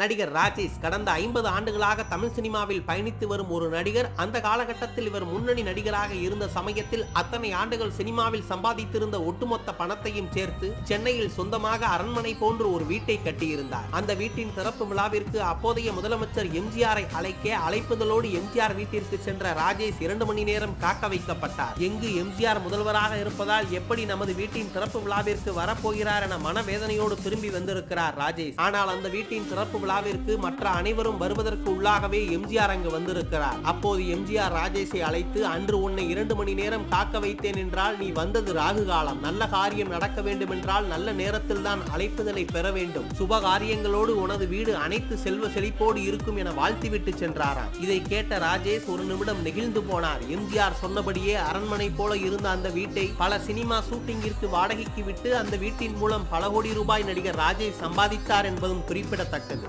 நடிகர் ராஜேஷ் கடந்த ஐம்பது ஆண்டுகளாக தமிழ் சினிமாவில் பயணித்து வரும் ஒரு நடிகர் அந்த காலகட்டத்தில் இவர் முன்னணி நடிகராக இருந்த சமயத்தில் அத்தனை ஆண்டுகள் சினிமாவில் சம்பாதித்திருந்த ஒட்டுமொத்த பணத்தையும் சேர்த்து சென்னையில் சொந்தமாக அரண்மனை போன்று ஒரு வீட்டை கட்டியிருந்தார். அந்த வீட்டின் திறப்பு விழாவிற்கு அப்போதைய முதலமைச்சர் எம்ஜிஆரை அழைக்க அழைப்புதலோடு எம்ஜிஆர் வீட்டிற்கு சென்ற ராஜேஷ் இரண்டு மணி நேரம் காக்க வைக்கப்பட்டார். எங்கு எம்ஜிஆர் முதல்வராக இருப்பதால் எப்படி நமது வீட்டின் திறப்பு விழாவிற்கு வரப்போகிறார் என மனவேதனையோடு திரும்பி வந்திருக்கிறார் ராஜேஷ். ஆனால் அந்த வீட்டின் திறப்பு விழாவிற்கு மற்ற அனைவரும் வருவதற்கு உள்ளாகவே எம்ஜிஆர் அங்கு வந்திருக்கிறார். அப்போது எம்ஜிஆர் ராஜேஷை அழைத்து அன்று உன்னை இரண்டு மணி நேரம் காக்க வைத்தேன் என்றால் நீ வந்தது ராகு காலம். நல்ல காரியம் நடக்க வேண்டும் என்றால் நல்ல நேரத்தில் தான் அழைப்புதலை பெற வேண்டும். சுப காரியங்களோடு உனது வீடு அனைத்து செல்வ செழிப்போடு இருக்கும் என வாழ்த்திவிட்டு சென்றாராம். இதை கேட்ட ராஜேஷ் ஒரு நிமிடம் நெகிழ்ந்து போனார். எம்ஜிஆர் சொன்னபடியே அரண்மனை போல இருந்த அந்த வீட்டை பல சினிமா ஷூட்டிங்கிற்கு வாடகைக்கு விட்டு அந்த வீட்டின் மூலம் பல கோடி ரூபாய் நடிகர் ராஜேஷ் சம்பாதித்தார் என்பதும் குறிப்பிடத்தக்கது.